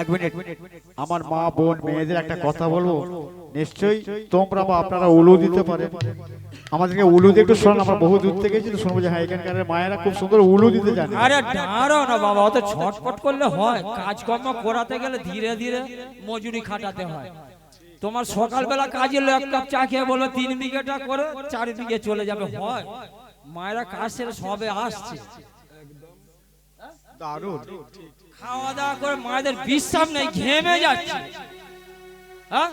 এক মিনিট। আমার মা বোন মেয়েদের একটা কথা বলব? নিশ্চয়ই তোমরা বা আপনারা উলু দিতে পারেন। আমাদেরকে উলু দিয়ে একটু শোনান আমরা বহু দূর থেকে এসেছি শুনব যে হ্যাঁ এখানকার মায়েরা খুব সুন্দর উলু দিতে জানে। আরে দাঁড়াও না বাবা অত ছটপট করলে হয় কাজকর্ম করাতে গেলে ধীরে ধীরে মজুরি খাটাতে হয়। তোমার সকালবেলা কাজে এক কাপ চা খেয়ে বলো তিন বিঘেটা করে চারিদিকে চলে যাবে হয়। মায়েরা কাজ সেরে সবে আসছে। দারুণ। খাওয়া দাওয়া করে মায়েদের বিশ্রাম নেই, ঘেমে যাচ্ছে। হ্যাঁ?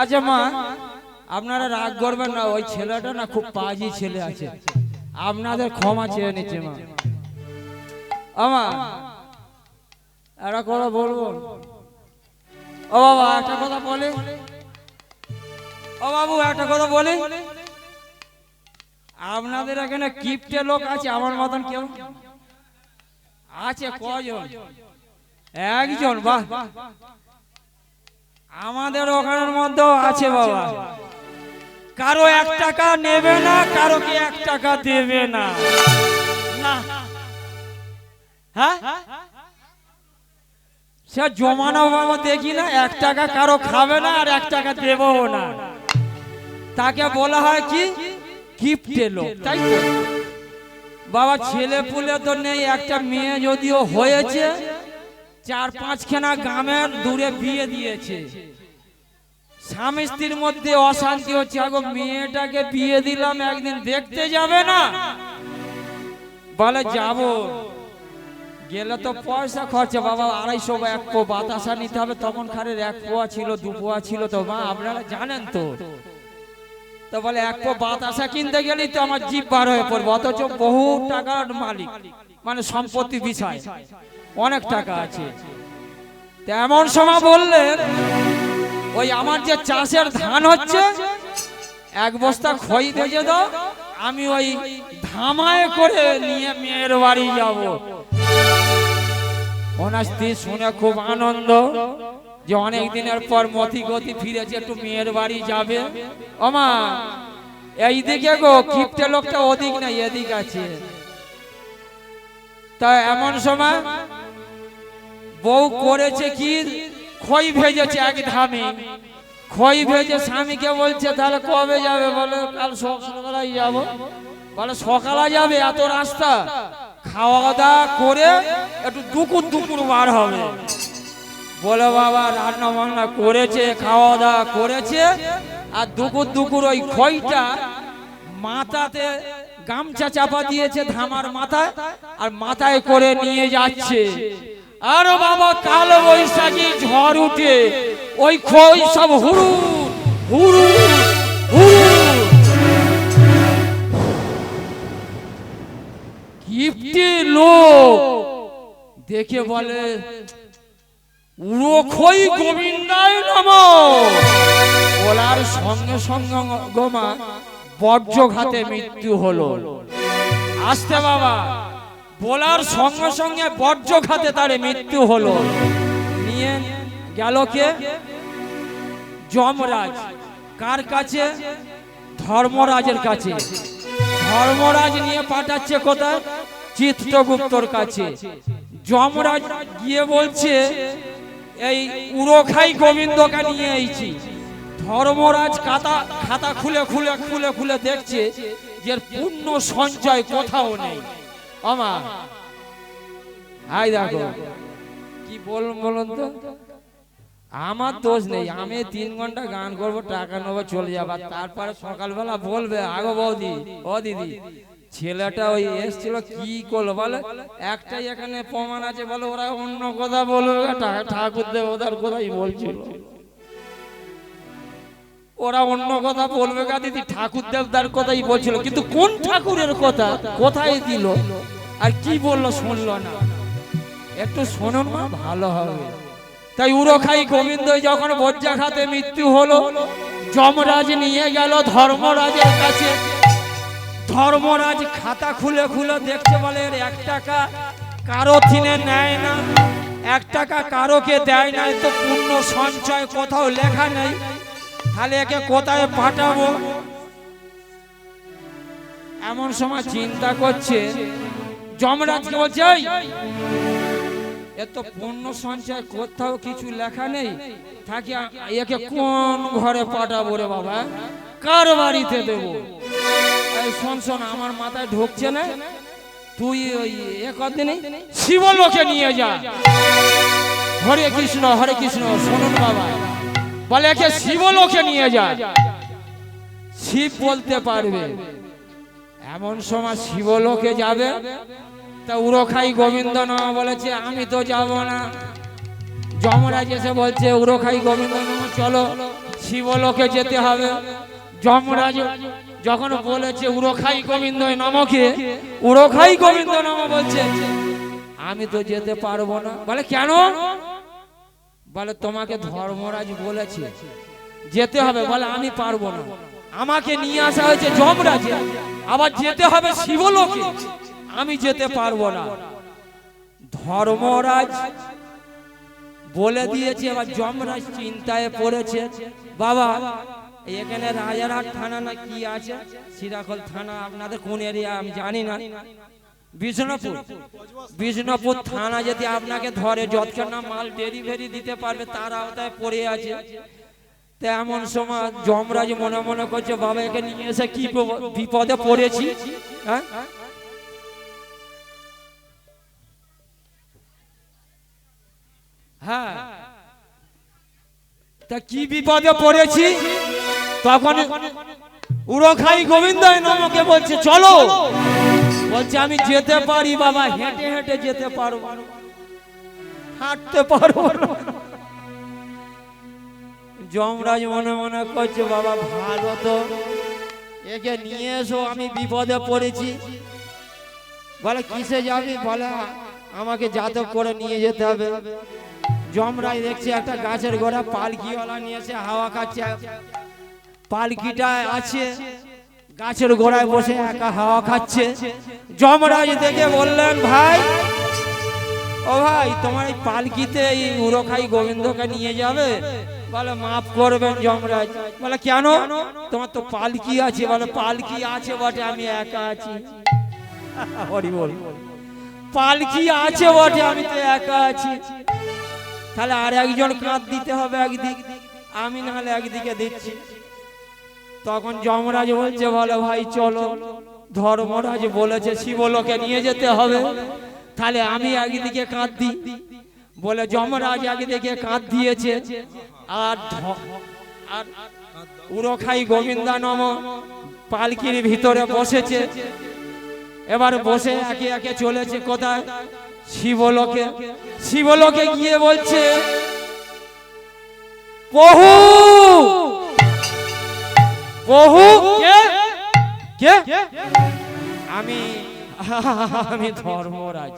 আচ্ছা মা, আপনারা রাগ করবেন না, ওই ছেলেটা না খুব পাজি ছেলে আছে। আপনাদের ক্ষমা চেয়ে নিচ্ছে, মা। আমা একটা কথা বলব? ও, বাবা, একটা কথা বলে। ও, বাবু, একটা কথা বলে। আপনাদের এখানে কিপ্টে লোক আছে, আমার মতন কেউ? আছে কজন? একজন, বাহ। আমাদের ওখানের মধ্যেও আছে বাবা। কারও এক টাকা নেবে না কারও কি এক টাকা দেবে না। হ্যাঁ? সে জমানো বাবা দেখি না, এক টাকা কারও খাবে না আর এক টাকা দেবও না। তাকে বলা হয় কি? গিফটে এলো তাই তো? বাবা ছেলে পুলে তো নেই একটা মেয়ে যদিও হয়েছে চার পাঁচখানা গ্রামের দূরে বিয়ে দিয়েছে। স্বামী স্ত্রীর মধ্যে অশান্তি হচ্ছে আগো মেয়েটাকে বিয়ে দিলাম একদিন দেখতে যাবে না। বলে যাব। গেলে তো পয়সা খরচা বাবা আড়াইশো বা এক পো বাতাসা নিতে হবে। তখন খারের এক পোয়া ছিল দু পোয়া ছিল তো মা আপনারা জানেন তো। তো বলে, এক পো বাতাসা কিনতে গেলেই তো আমার জিপ বার হয়ে পড়বে। অথচ বহু টাকার মালিক মানে সম্পত্তি বিষয়। অনেক টাকা আছে। এমন সময় বললেন, ওই আমার যে চাষের ধান হচ্ছে, এক বস্তা খই ভেজে দাও, আমি ওই ধামায় করে নিয়ে মেয়ের বাড়ি যাব। ওনার স্ত্রী শুনে খুব আনন্দ। যে অনেক দিনের পর মতি গতি ফিরেছে, একটু মেয়ের বাড়ি যাবে। ওমা এই দিকে গো কিপটে লোকটা ওদিক না এদিক আছে। তা এমন সময় বউ করেছে কি? খই ভেজেছে এক ধামে। খই ভেজে স্বামীকে বলছে, তাহলে কবে যাবে বলে? কাল সকালবেলায় যাব। বলে, সকালে যাবে, এত রাস্তা। খাওয়া দাওয়া করে একটু দুপুর দুপুর বার হবে। বলে, বাবা রান্না বান্না করেছে খাওয়া দাওয়া করেছে, আর দুপুর দুপুর ওই খইটা মাথাতে গামছা চাপা দিয়েছে ধামার মাথায় আর মাথায় করে নিয়ে যাচ্ছে। আরও বাবা, কালো বৈশাখী ঝড় উঠে, ওই খই সব হুড়ু হুড়ু হুড়ু। গিফটি লোক, দেখে বলে উড়ো খই গোবিন্দায় নম। বলার সঙ্গে সঙ্গে গোমা বজ্রঘাতে মৃত্যু হলো। আসতে বাবা, বলার সঙ্গে সঙ্গে বজ্রঘাতে তার মৃত্যু হলো। নিয়ে গেল কে? যমরাজ। কার কাছে? ধর্মরাজের কাছে। ধর্মরাজ নিয়ে পাঠাচ্ছে কোথায়? চিত্রগুপ্তর কাছে। যমরাজ গিয়ে বলছে এই উড়োখাই গোবিন্দকে নিয়ে এইছি ধর্মরাজ খাতা খাতা খুলে খুলে খুলে খুলে দেখছে যে পূর্ণ সঞ্চয় কোথাও নেই। আমা হাই দেখো, কি বলুন বলুন তো? আমার দোষ নেই, আমি তিন ঘণ্টা গান করব, টাকা নেব, চলে যাব তারপরে সকালবেলা বলবে, আগো বৌদি, ও দিদি ছেলেটা ওই এসছিল কি করল বলে? একটাই এখানে প্রমাণ আছে বলে, ওরা অন্য কথা বলবে ঠাকুর দেবতার কথাই বলছিল। ওরা অন্য কথা বলবে গা দিদি, ঠাকুর দেবতার কথাই বলছিল, কিন্তু কোন ঠাকুরের কথা? কোথায় দিল? আর কি বলল শুনলো না। একটু শুনুন মা, ভালো হবে। তাই উড়োখাই গোবিন্দ যখন বজ্রাঘাতে মৃত্যু হলো, যমরাজ নিয়ে গেল ধর্মরাজের কাছে। ধর্মরাজ খাতা খুলে খুলে দেখতে বলে এক টাকা কারও থিনে নেয় না এক টাকা কারোকে দেয় না তো পূর্ণ সঞ্চয় কোথাও লেখা নেই তাহলে একে কোথায় পাঠাবো? এমন সময় চিন্তা করছে যমরাজকে বলছে "এই, এত পণ্য সঞ্চয় কোথাও কিছু লেখা নেই থাকি একে কোন ঘরে পাঠাবো রে বাবা? কার বাড়িতে দেব? শোন শোন আমার মাথায় ঢুকছে না? তুই ওই এ কদিনে শিবলোকে নিয়ে যা। হরে কৃষ্ণ হরে কৃষ্ণ শুনুন বাবা। বলে একে শিবলোকে নিয়ে যা। শিব বলতে পারবে এমন সময় শিবলোকে যাবে। তা উড়োখাই গোবিন্দ না বলেছে আমি তো যাব না। যমরাজ এসে বলছে উড়োখাই গোবিন্দ চলো শিবলোকে যেতে হবে। যমরাজ যখন বলেছে উড়োখাই গোবিন্দ নামকে উড়োখাই গোবিন্দ নাম বলছে আমি তো যেতে পারব না। বলে কেন? বলে তোমাকে ধর্মরাজ বলেছে যেতে হবে। বলে আমি পারব না। আমাকে নিয়ে আসা হয়েছে যমরাজে। আবার যেতে হবে শিবলোকে। আমি যেতে পারব না। ধর্মরাজ বলে দিয়েছে এবার যমরাজ চিন্তায় পড়েছে। বাবা এখানে রাজারহাট থানা না কি আছে? সিরাকল থানা, আপনাদের কোন এরিয়া আমি জানি না। বিষ্ণুপুর। বিষ্ণুপুর থানা যদি আপনাকে ধরে যতক্ষণ মাল ডেলিভারি দিতে পারবে, তার আওতায় পড়ে আছে। তা সময় যমরাজ মনে মনে করছে, বাবা, একে নিয়ে এসে কি বিপদে পড়েছি? হ্যাঁ? হ্যাঁ। তা কি বিপদে পড়েছি? তখন উড়োখাই গোবিন্দ নামকে বলছে, চলো। বলছে, আমি যেতে পারি বাবা, হেঁটে হেঁটে যেতে পারব। হাঁটতে পারব। যমরাজ মনে মনে করছে, বাবা, ভালো তো। একে নিয়ে এসো, আমি বিপদে পড়েছি। বলে, কিসে যাবি? বলে, আমাকে জাতক করে নিয়ে যেতে হবে। যমরাজ দেখছে একটা গাছের গোড়া, পালকিওয়ালা নিয়ে এসে হাওয়া খাচ্ছে। পালকিটা আছে, গাছের গোড়ায় বসে একা হাওয়া খাচ্ছে। যমরাজ দেখে বললেন, ভাই, ও ভাই, তোমার এই পালকিতে এই উড়োখাই গোবিন্দকে নিয়ে যাবে? বলে, মাফ করবেন যমরাজ। বলে, কেন? তোমার তো পালকি আছে। বলে, পালকি আছে বটে, আমি একা আছি। হরি বল। পালকি আছে বটে, আমি তো একা আছি। তাহলে আর একজন কাঁধ দিতে হবে একদিক, আমি নাহলে একদিকে দিচ্ছি। তখন যমরাজ বলছে, বলে ভাই, চলো। ধর্মরাজ বলেছে, শিবলোকে নিয়ে যেতে হবে। তাহলে আমি একদিকে কাঁধ দিই বলে যমরাজ আগে একদিকে কাঁধ দিয়েছে। আর আর উড়োখাই গোবিন্দা নম পালকির ভিতরে বসেছে। এবার বসে একে একে চলেছে কোথায়? শিবলোকে। শিবলোকে গিয়ে বলছে বহু বহু কে? কে? আমি আমি ধর্মরাজ।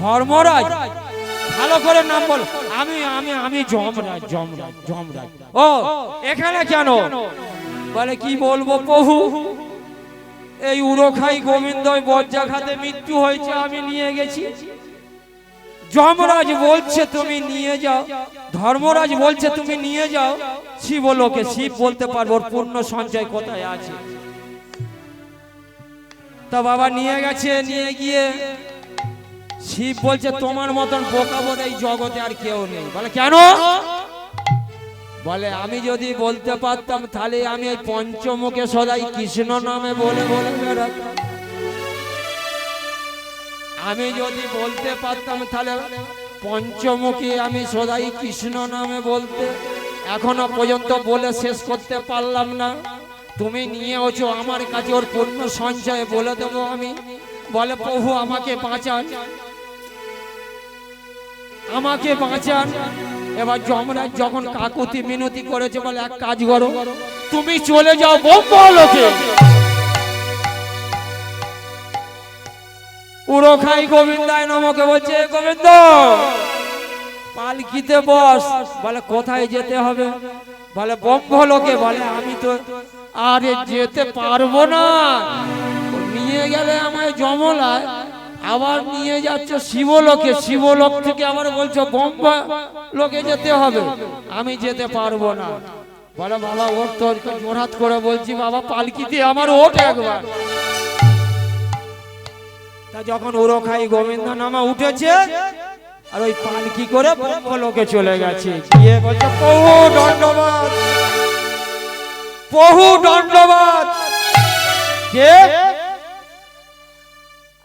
ধর্মরাজ? ভালো করে নাম বল। আমি আমি আমি যমরাজ যমরাজ যমরাজ। ও এখানে কেন? বলে কি বলব বহু এই উড়োখাই গোবিন্দ বজ্রাঘাতে মৃত্যু হয়েছে আমি নিয়ে গেছি। যমরাজ বলছে তুমি নিয়ে যাও। ধর্মরাজ বলছে তুমি নিয়ে যাও। শিবলোকে শিব বলতে পারব ওর পূর্ণ সঞ্চয় কোথায় আছে। তা বাবা নিয়ে গেছে, নিয়ে গিয়ে শিব বলছে, তোমার মতন বোকা বোধ এই জগতে আর কেউ নেই। বলে, কেন? বলে, আমি যদি বলতে পারতাম, তাহলে আমি এই পঞ্চমুখে সদাই কৃষ্ণ নামে বলে বলে আমি যদি বলতে পারতাম, তাহলে পঞ্চমুখী আমি সদাই কৃষ্ণ নামে বলতে এখনও পর্যন্ত বলে শেষ করতে পারলাম না। তুমি নিয়ে ওছো আমার কাছে ওর পূর্ণ সঞ্চয় বলে দেবো আমি। বলে, প্রভু, আমাকে বাঁচান। আমাকে বাঁচান। এবার যমরাজ যখন কাকুতি মিনতি করেছে, বলে, এক কাজ করো, তুমি চলে যাও বোম্বলোকে উড়োখাই গোবিন্দায় নমকে বলছে, গোবিন্দ পালকিতে বস। বলে, কোথায় যেতে হবে? বলে, বম্বলোকে। বলে, আমি তো আরে যেতে পারব না। নিয়ে গেলে আমায় জমলায় আবার নিয়ে যাচ্ছে শিবলোকে। শিবলোক থেকে আবার বলছো বম্বা লোকে যেতে হবে। আমি যেতে পারব না। বলে, বাবা, ওর তোর জোরহাত করে বলছি, বাবা, পালকিতে আমার ওঠ একবার। তা যখন উরখাই গোবিন্দ নামা উঠেছে আর ওই পালকি করে? লোকে চলে গেছে। গিয়ে বলছে বহু দণ্ডবাদ। বহু দণ্ডবাদ। কে?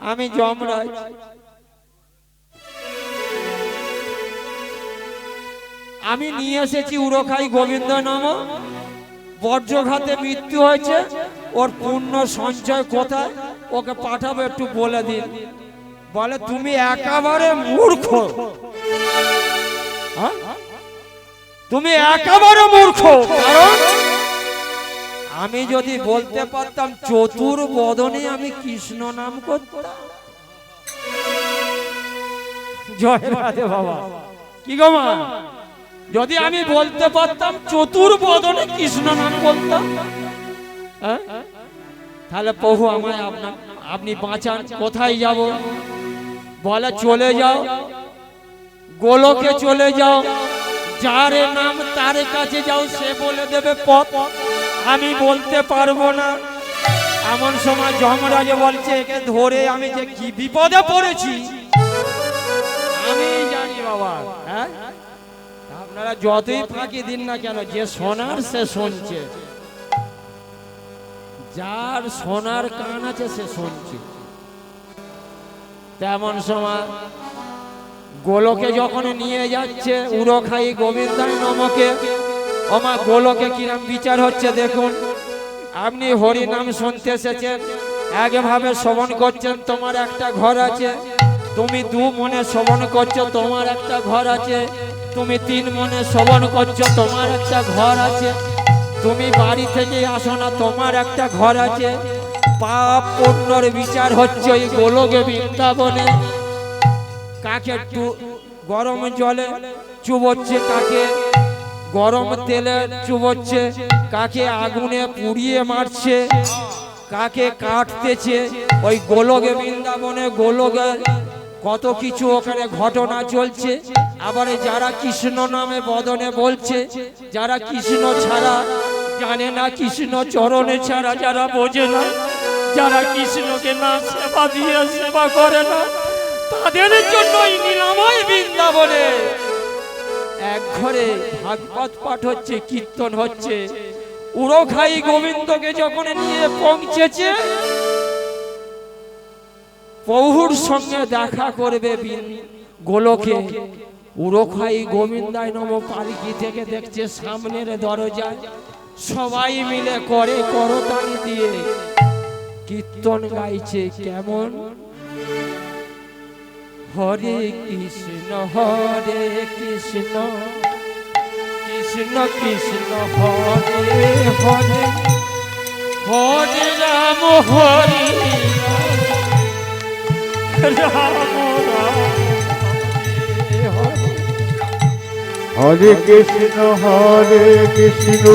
আমি যমরাজ। আমি নিয়ে এসেছি উড়োখাই গোবিন্দ নাম বজ্রঘাতে মৃত্যু হয়েছে। ওর পূর্ণ সঞ্চয় কোথায়? ওকে পাঠাবো একটু বলে দিন। বলে, তুমি একেবারে মূর্খ। হ্যাঁ? তুমি একেবারে মূর্খ। কারণ আমি যদি বলতে পারতাম চতুর বদনে আমি কৃষ্ণ নাম করতাম। জয় রাধে বাবা। কি গো মা? যদি আমি বলতে পারতাম চতুর বদনে কৃষ্ণ নাম বলতাম হ্যাঁ? তাহলে প্রভু আমায় আপনি বাঁচান, কোথায় যাব? বলে, চলে যাও। গোলকে চলে যাও। যার নাম তার কাছে যাও, সে বলে দেবে পথ। আমি বলতে পারব না। এমন সময় যমরাজ বলছে, একে ধরে আমি যে কি বিপদে পড়েছি? আমি জানি বাবা। হ্যাঁ? আপনারা যতই ফাঁকি দিন না কেন, যে সোনার সে শুনছে। যার সোনার কান আছে, সে শুনছে। তেমন সময় গোলকে যখন নিয়ে যাচ্ছে উড়ো খাই গোবিন্দাই নমকে। ওমা, গোলকে কিরম বিচার হচ্ছে দেখুন। আপনি হরি নাম শুনতে এসেছেন, একভাবে শ্রবণ করছেন, তোমার একটা ঘর আছে। তুমি দু মনে শ্রবণ করছ, তোমার একটা ঘর আছে। তুমি তিন মনে শ্রবণ করছ, তোমার একটা ঘর আছে। তুমি বাড়ি থেকে আসো না, তোমার একটা ঘর আছে। পাপ পুণ্যর বিচার হচ্ছে ওই গোলকে বৃন্দাবনে। কাকে একটু গরম জলে চুবচ্ছে, কাকে গরম তেলে চুবচ্ছে, কাকে আগুনে পুড়িয়ে মারছে, কাকে কাটতেছে, ওই গোলকে বৃন্দাবনে গোলকে কত কিছু ওখানে ঘটনা চলছে। আবার যারা কৃষ্ণ নামে বদনে বলছে, যারা কৃষ্ণ ছাড়া জানে না, কৃষ্ণ চরণে ছাড়া যারা বোঝে না যারা কৃষ্ণকে না সেবা দিয়ে সেবা করে না, তাদের জন্য বৃন্দাবনে। এক ঘরে ভাগবত পাঠ হচ্ছে, কীর্তন হচ্ছে। উড়োখাই গোবিন্দকে যখন নিয়ে পৌঁছেছে, প্রভুর সঙ্গে দেখা করবে গোলকে। উড়োখাই গোবিন্দায় নম পালকি থেকে দেখছে সামনের দরজায়। সবাই মিলে করে করতালি দিয়ে কীর্তন গাইছে কেমন? হরে কৃষ্ণ হরে কৃষ্ণ কৃষ্ণ কৃষ্ণ, হরে হরে হরে রাম হরে রাম, হরে কৃষ্ণ হরে কৃষ্ণ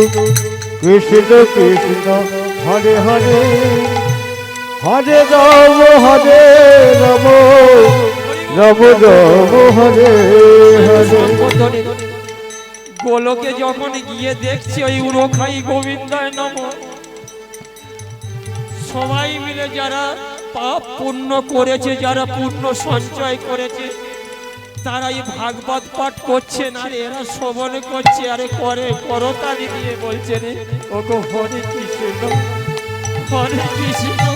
কৃষ্ণ কৃষ্ণ, হরে হরে। হরে রাম হরে রাম রাম রাম, হরে হরে। গোলকে যখন গিয়ে দেখছে ওই উড়োখাই গোবিন্দায় নম। সবাই মিলে যারা পাপ পূর্ণ করেছে, যারা পূর্ণ সঞ্চয় করেছে, তারা এই ভাগবত পাঠ করছেন আর এরা শ্রবণ করছে, আরে করে, করতালি দিয়ে বলছে রে ও গো হরে কৃষ্ণ হরে কৃষ্ণ।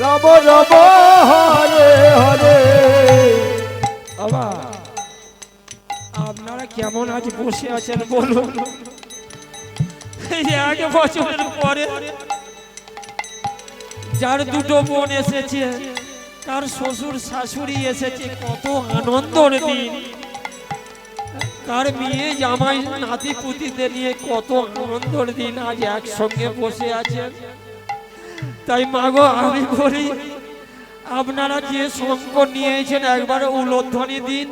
রাম রাম হরে হরে। বাবা আপনারা কেমন আজ বসে আছেন বলুন? বছরের পরে যার দুটো বোন এসেছে, তার শ্বশুর শাশুড়ি এসেছে, কত আনন্দর দিন। কার মেয়ে জামাই নাতি পুতিদের নিয়ে কত আনন্দর দিন আজ একসঙ্গে বসে আছেন। তাই মাগো আমি বলি আপনারা যে শঙ্কর নিয়েছেন একবার উলোধ্বনি দিন।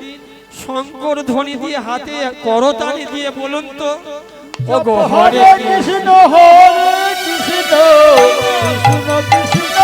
শঙ্কর ধ্বনি দিয়ে হাতে করতালি দিয়ে বলুন তো হরে কৃষ্ণ। হরে কৃষ্ণ কৃষ্ণ কৃষ্ণ।